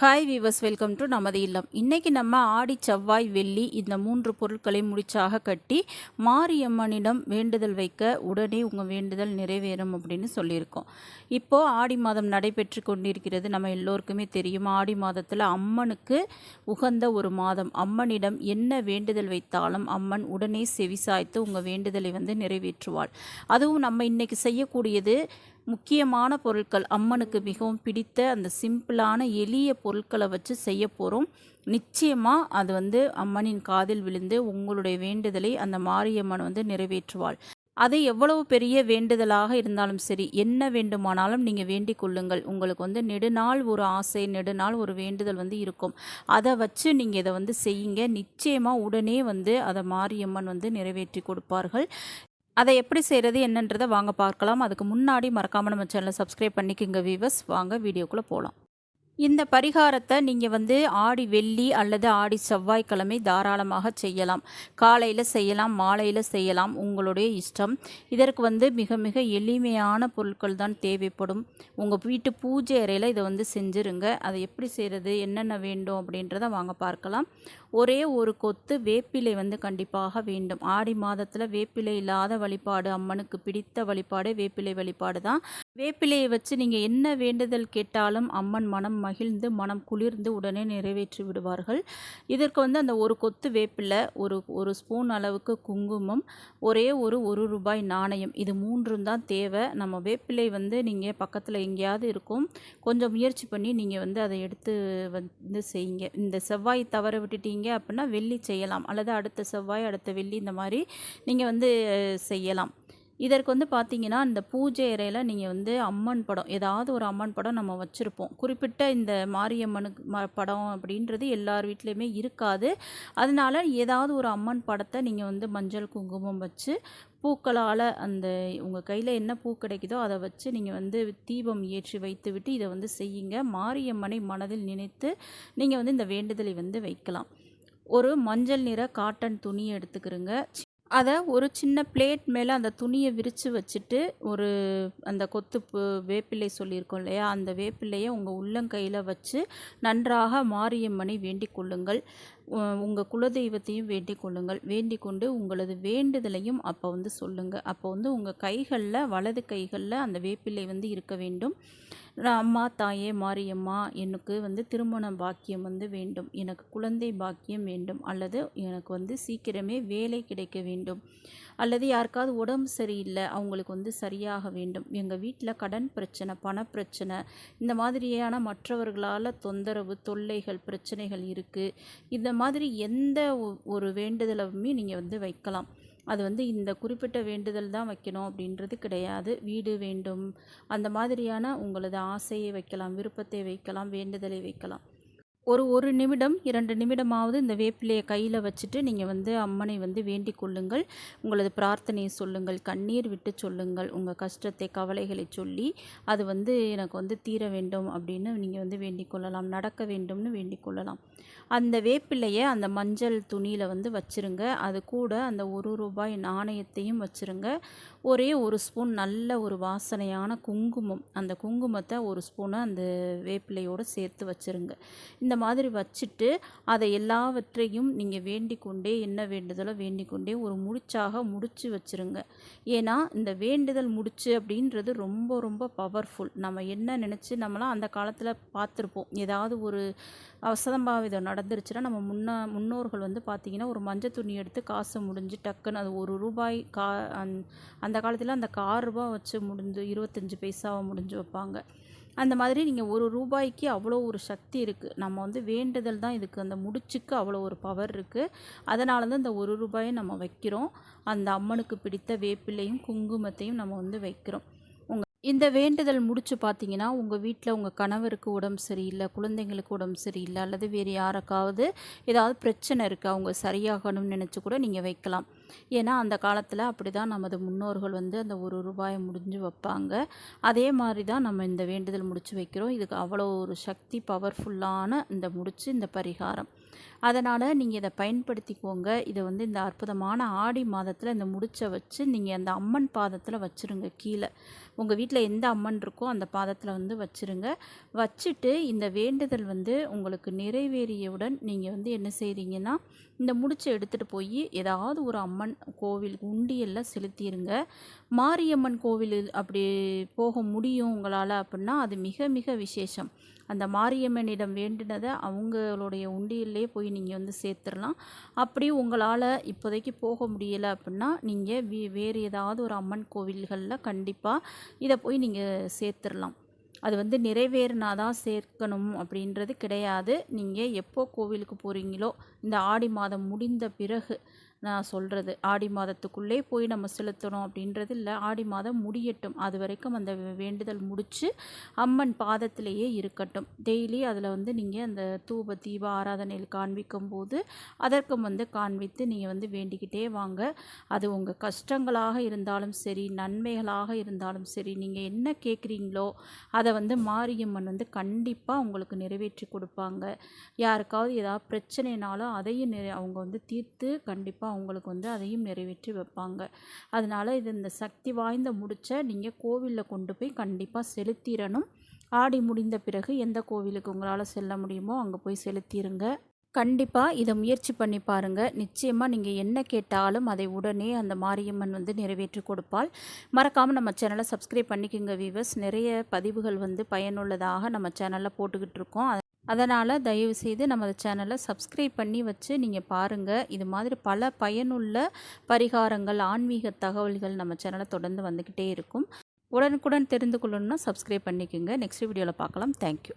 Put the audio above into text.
Hi viewers welcome to நமது இல்லம் இன்றைக்கி நம்ம ஆடி செவ்வாய் வெள்ளி இந்த மூன்று பொருட்களை முடிச்சாக கட்டி மாரியம்மனிடம் வேண்டுதல் வைக்க உடனே உங்கள் வேண்டுதல் நிறைவேறும் அப்படின்னு சொல்லியிருக்கோம். இப்போது ஆடி மாதம் நடைபெற்று கொண்டிருக்கிறது. நம்ம எல்லோருக்குமே தெரியும் ஆடி மாதத்தில் அம்மனுக்கு உகந்த ஒரு மாதம். அம்மனிடம் என்ன வேண்டுதல் வைத்தாலும் அம்மன் உடனே செவிசாய்த்து உங்கள் வேண்டுதலை வந்து நிறைவேற்றுவாள். அதுவும் நம்ம இன்றைக்கி செய்யக்கூடியது முக்கியமான பொருட்கள். அம்மனுக்கு மிகவும் பிடித்த அந்த சிம்பிளான எளிய பொருட்களை வச்சு செய்ய போகிறோம் நிச்சயமாக அது வந்து அம்மனின் காதில் விழுந்து உங்களுடைய வேண்டுதலை அந்த மாரியம்மன் வந்து நிறைவேற்றுவாள். அது எவ்வளவு பெரிய வேண்டுதலாக இருந்தாலும் சரி என்ன வேண்டுமானாலும் நீங்கள் வேண்டிக் கொள்ளுங்கள். உங்களுக்கு வந்து நெடுநாள் ஒரு ஆசை நெடுநாள் ஒரு வேண்டுதல் வந்து இருக்கும். அதை வச்சு நீங்கள் இதை வந்து செய்யுங்க. நிச்சயமாக உடனே வந்து அதை மாரியம்மன் வந்து நிறைவேற்றி கொடுப்பார்கள். அதை எப்படி செய்கிறது என்னன்றதை வாங்க பார்க்கலாம். அதுக்கு முன்னாடி மறக்காமல் நம்ம சேனலை சப்ஸ்கிரைப் பண்ணிக்கோங்க வீவர்ஸ் வாங்க வீடியோக்குள்ளே போகலாம் இந்த பரிகாரத்தை நீங்கள் வந்து ஆடி வெள்ளி அல்லது ஆடி செவ்வாய்க்கிழமை தாராளமாக செய்யலாம். காலையில் செய்யலாம் மாலையில் செய்யலாம். உங்களுடைய இஷ்டம். இதற்கு வந்து மிக மிக எளிமையான பொருட்கள் தான் தேவைப்படும். உங்கள் வீட்டு பூஜை அறையில் இதை வந்து செஞ்சுருங்க. அதை எப்படி செய்கிறது என்னென்ன வேண்டும் அப்படின்றத வாங்க பார்க்கலாம். ஒரே ஒரு கொத்து வேப்பிலை வந்து கண்டிப்பாக வேண்டும். ஆடி மாதத்தில் வேப்பிலை இல்லாத வழிபாடு அம்மனுக்கு பிடித்த வழிபாடு வேப்பிலை வழிபாடு தான். வேப்பிலையை வச்சு நீங்கள் என்ன வேண்டுதல் கேட்டாலும் அம்மன் மனம் மகிழ்ந்து மனம் குளிர்ந்து உடனே நிறைவேற்றி விடுவார்கள். இதற்கு வந்து அந்த ஒரு கொத்து வேப்பிலை ஒரு ஒரு ஸ்பூன் அளவுக்கு குங்குமம் ஒரே ஒரு ஒரு ரூபாய் நாணயம் இது மூன்றும் தான் தேவை. நம்ம வேப்பிலை வந்து நீங்கள் பக்கத்தில் எங்கேயாவது இருக்கும் கொஞ்சம் முயற்சி பண்ணி நீங்கள் வந்து அதை எடுத்து வந்து செய்யுங்க. இந்த செவ்வாய் தவற விட்டுட்டீங்க அப்படின்னா வெள்ளி செய்யலாம் அல்லது அடுத்த செவ்வாய் அடுத்த வெள்ளி இந்த மாதிரி நீங்கள் வந்து செய்யலாம். இதற்கு வந்து பார்த்தீங்கன்னா இந்த பூஜை அறையில் நீங்கள் வந்து அம்மன் படம் ஏதாவது ஒரு அம்மன் படம் நம்ம வச்சுருப்போம். குறிப்பிட்ட இந்த மாரியம்மனுக்கு ம படம் அப்படின்றது எல்லார் வீட்லேயுமே இருக்காது. அதனால ஏதாவது ஒரு அம்மன் படத்தை நீங்கள் வந்து மஞ்சள் குங்குமம் வச்சு பூக்களால் அந்த உங்கள் கையில் என்ன பூ கிடைக்குதோ அதை வச்சு நீங்கள் வந்து தீபம் ஏற்றி வைத்து விட்டு இதை வந்து செய்யுங்க. மாரியம்மனை மனதில் நினைத்து நீங்கள் வந்து இந்த வேண்டுதலை வந்து வைக்கலாம். ஒரு மஞ்சள் நிற காட்டன் துணியை எடுத்துக்கிறோங்க. அதை ஒரு சின்ன பிளேட் மேலே அந்த துணியை விரித்து வச்சுட்டு ஒரு அந்த கொத்து வேப்பிலை சொல்லியிருக்கோம் இல்லையா? அந்த வேப்பிலையை உங்கள் உள்ளங்கையில் வச்சு நன்றாக மாரியம்மனை வேண்டிக் கொள்ளுங்கள். உங்கள் குலதெய்வத்தையும் வேண்டிக் கொள்ளுங்கள். வேண்டிக் கொண்டு உங்களது வேண்டுதலையும் அப்போ வந்து சொல்லுங்கள் அப்போ வந்து உங்கள் கைகளில் வலது கைகளில் அந்த வேப்பிலை வந்து இருக்க வேண்டும். அம்மா தாயே மாரியம்மா எனக்கு வந்து திருமண பாக்கியம் வந்து வேண்டும். எனக்கு குழந்தை பாக்கியம் வேண்டும். அல்லது எனக்கு வந்து சீக்கிரமே வேலை கிடைக்க வேண்டும். அல்லது யாருக்காவது உடம்பு சரியில்லை. அவங்களுக்கு வந்து சரியாக வேண்டும். எங்கள் வீட்டில் கடன் பிரச்சனை பணப்பிரச்சனை இந்த மாதிரியான மற்றவர்களால் தொந்தரவு தொல்லைகள் பிரச்சனைகள் இருக்குது இந்த மாதிரி எந்த ஒரு வேண்டுதலுமே நீங்கள் வந்து வைக்கலாம். அது வந்து இந்த குறிப்பிட்ட வேண்டுதல் தான் வைக்கணும் அப்படின்றது கிடையாது. வீடு வேண்டும். அந்த மாதிரியான உங்களது ஆசையை வைக்கலாம் விருப்பத்தை வைக்கலாம் வேண்டுதலை வைக்கலாம். ஒரு ஒரு நிமிடம் இரண்டு நிமிடமாவது இந்த வேப்பிலையை கையில் வச்சுட்டு நீங்கள் வந்து அம்மனை வந்து வேண்டிக் கொள்ளுங்கள். உங்களது பிரார்த்தனையை சொல்லுங்கள். கண்ணீர் விட்டு சொல்லுங்கள். உங்கள் கஷ்டத்தை கவலைகளை சொல்லி அது வந்து எனக்கு வந்து தீர வேண்டும் அப்படின்னு நீங்கள் வந்து வேண்டிக் கொள்ளலாம். நடக்க வேண்டும்னு வேண்டிக் கொள்ளலாம். அந்த வேப்பிலையை அந்த மஞ்சள் துணியில் வந்து வச்சுருங்க. அது கூட அந்த ஒரு ரூபாய் நாணயத்தையும் வச்சுருங்க. ஒரே ஒரு ஸ்பூன் நல்ல ஒரு வாசனையான குங்குமம். அந்த குங்குமத்தை ஒரு ஸ்பூனை அந்த வேப்பிலையோடு சேர்த்து வச்சுருங்க. இந்த மாதிரி வச்சுட்டு அதை எல்லாவற்றையும் நீங்கள் வேண்டிக் கொண்டே என்ன வேண்டுதலோ வேண்டிக் கொண்டே ஒரு முடிச்சாக முடிச்சு வச்சுருங்க. ஏன்னா இந்த வேண்டுதல் முடிச்சு அப்படின்றது ரொம்ப ரொம்ப பவர்ஃபுல் நம்ம என்ன நினச்சி நம்மளாம் அந்த காலத்தில் பார்த்துருப்போம். ஏதாவது ஒரு அவசதம்பாவிதம் நடந்துருச்சுன்னா நம்ம முன்ன முன்னோர்கள் வந்து பார்த்திங்கன்னா ஒரு மஞ்சள் துணி எடுத்து காசு முடிஞ்சு டக்குன்னு அது ஒரு ரூபாய் கா அந் அந்த காலத்தில் அந்த கார் ரூபா வச்சு முடிஞ்சு இருபத்தஞ்சி பைசாவை முடிஞ்சு வைப்பாங்க. அந்த மாதிரி நீங்கள் ஒரு ரூபாய்க்கு அவ்வளோ ஒரு சக்தி இருக்குது நம்ம வந்து வேண்டுதல் தான் இதுக்கு அந்த முடிச்சுக்கு அவ்வளோ ஒரு பவர் இருக்குது அதனால தான் இந்த ஒரு ரூபாயை நம்ம வைக்கிறோம். அந்த அம்மனுக்கு பிடித்த வேப்பிலையும் குங்குமத்தையும் நம்ம வந்து வைக்கிறோம். இந்த வேண்டுதல் முடித்து பார்த்தீங்கன்னா உங்கள் வீட்டில் உங்கள் கணவருக்கு உடம்பு சரியில்லை குழந்தைங்களுக்கு உடம்பு சரியில்லை அல்லது வேறு யாருக்காவது ஏதாவது பிரச்சனை இருக்குது அவங்க சரியாகணும்னு நினச்சி கூட நீங்கள் வைக்கலாம். ஏன்னா அந்த காலத்தில் அப்படி தான் நமது முன்னோர்கள் வந்து அந்த ஒரு ரூபாயை முடிஞ்சு வைப்பாங்க. அதே மாதிரி தான் நம்ம இந்த வேண்டுதல் முடித்து வைக்கிறோம். இதுக்கு அவ்வளோ ஒரு சக்தி பவர்ஃபுல்லான இந்த முடிச்சு இந்த பரிகாரம். அதனால் நீங்கள் இதை பயன்படுத்திக்கோங்க. இதை வந்து இந்த அற்புதமான ஆடி மாதத்தில் இந்த முடிச்சை வச்சு நீங்கள் அந்த அம்மன் பாதத்தில் வச்சுருங்க கீழே. உங்கள் வீட்டில் எந்த அம்மன் இருக்கோ அந்த பாதத்தில் வந்து வச்சுருங்க. வச்சுட்டு இந்த வேண்டுதல் வந்து உங்களுக்கு நிறைவேறியவுடன் நீங்கள் வந்து என்ன செய்கிறீங்கன்னா இந்த முடிச்சை எடுத்துகிட்டு போய் ஏதாவது ஒரு அம்மன் கோவில் உண்டியலில் செலுத்திடுங்க மாரியம்மன் கோவில் அப்படி போக முடியும் உங்களால் அப்படின்னா அது மிக மிக விசேஷம். அந்த மாரியம்மனிடம் வேண்டினதை அவங்களுடைய உண்டியல்லே போய் நீங்கள் வந்து சேர்த்துடலாம் அப்படி உங்களால் இப்போதைக்கு போக முடியலை அப்படின்னா நீங்கள் வே வேறு ஏதாவது ஒரு அம்மன் கோவில்களில் கண்டிப்பாக இதை போய் நீங்கள் சேர்த்துடலாம் அது வந்து நிறைவேறினா தான் சேர்க்கணும் அப்படின்றது கிடையாது. நீங்கள் எப்போ கோவிலுக்கு போகிறீங்களோ இந்த ஆடி மாதம் முடிந்த பிறகு நான் சொல்கிறது ஆடி மாதத்துக்குள்ளே போய் நம்ம செலுத்தணும் அப்படின்றது இல்லை. ஆடி மாதம் முடியட்டும். அது வரைக்கும் அந்த வேண்டுதல் முடித்து அம்மன் பாதத்திலேயே இருக்கட்டும். டெய்லி அதில் வந்து நீங்கள் அந்த தூப தீப ஆராதனையில் காண்பிக்கும் போது அதற்கும் வந்து காண்பித்து நீங்கள் வந்து வேண்டிக்கிட்டே வாங்க. அது உங்கள் கஷ்டங்களாக இருந்தாலும் சரி நன்மைகளாக இருந்தாலும் சரி நீங்கள் என்ன கேட்குறீங்களோ அதை வந்து மாரியம்மன் வந்து கண்டிப்பாக உங்களுக்கு நிறைவேற்றி கொடுப்பாங்க. யாருக்காவது ஏதாவது பிரச்சனைனாலும் அதையும் நிறை அவங்க வந்து தீர்த்து கண்டிப்பாக கண்டிப்பாக அவங்களுக்கு வந்து அதையும் நிறைவேற்றி வைப்பாங்க. அதனால் இது இந்த சக்தி வாய்ந்த முடிச்ச நீங்கள் கோவிலில் கொண்டு போய் கண்டிப்பாக செலுத்திடணும் ஆடி முடிந்த பிறகு எந்த கோவிலுக்கு உங்களால் செல்ல முடியுமோ அங்கே போய் செலுத்திடுங்க கண்டிப்பாக இதை முயற்சி பண்ணி பாருங்கள் நிச்சயமாக நீங்கள் என்ன கேட்டாலும் அதை உடனே அந்த மாரியம்மன் வந்து நிறைவேற்றி கொடுப்பாள். மறக்காமல் நம்ம சேனலை சப்ஸ்கிரைப் பண்ணிக்கோங்க வீவர்ஸ் நிறைய பதிவுகள் வந்து பயனுள்ளதாக நம்ம சேனலில் போட்டுக்கிட்டு இருக்கோம். அதனால் தயவுசெய்து நமது சேனலை சப்ஸ்கிரைப் பண்ணி வச்சு நீங்கள் பாருங்கள் இது மாதிரி பல பயனுள்ள பரிகாரங்கள் ஆன்மீக தகவல்கள் நம்ம சேனலை தொடர்ந்து வந்துக்கிட்டே இருக்கும். உடனுக்குடன் தெரிந்து கொள்ளணும்னா சப்ஸ்கிரைப் பண்ணிக்கோங்க. நெக்ஸ்ட் வீடியோவில் பார்க்கலாம். தேங்க்யூ